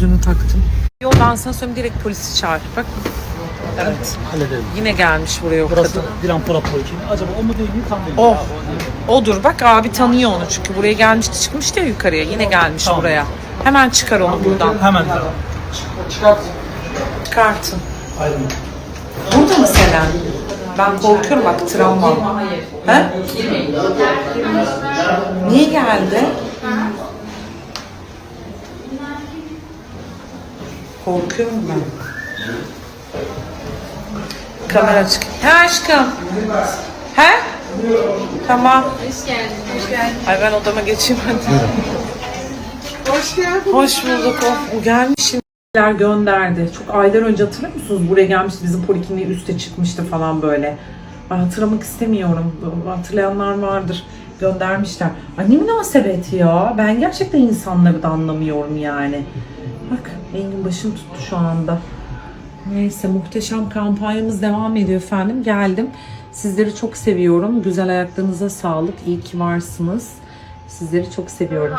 Yüzünü taktım. Yo ben sana söyleyeyim direkt polisi çağır. Bak Evet. Halledelim. yine gelmiş buraya o Burası kadın. Dilan Polat Polikin. Acaba o mu değil mi? Tam değil. O. Ya, o. Odur bak abi tanıyor onu çünkü buraya gelmişti çıkmıştı ya yukarıya yine gelmiş Tamam. buraya. Hemen çıkar onu buradan. Hemen. Çıkartın. Ayrılın. Burada mı Selen? Ben korkuyorum bak travma. He? Niye geldi? Korkuyorum ben. Kamera açık. He aşkım. He? Tamam. Hoş geldin. Hoş geldin. Ay ben odama geçeyim hadi. Hoş geldin. Hoş bulduk. O, o gelmiş şimdi gönderdi. Çok aylar önce hatırlıyor musunuz? Buraya gelmişti. Bizim polikliniğe üste çıkmıştı falan böyle. Ben hatırlamak istemiyorum. Hatırlayanlar vardır. Göndermişler. Ay ne münasebet ya. Ben gerçekten insanları da anlamıyorum yani. Bak Engin başım tuttu şu anda. Neyse muhteşem kampanyamız devam ediyor efendim. Geldim. Sizleri çok seviyorum. Güzel ayaklarınıza sağlık. İyi ki varsınız. Sizleri çok seviyorum.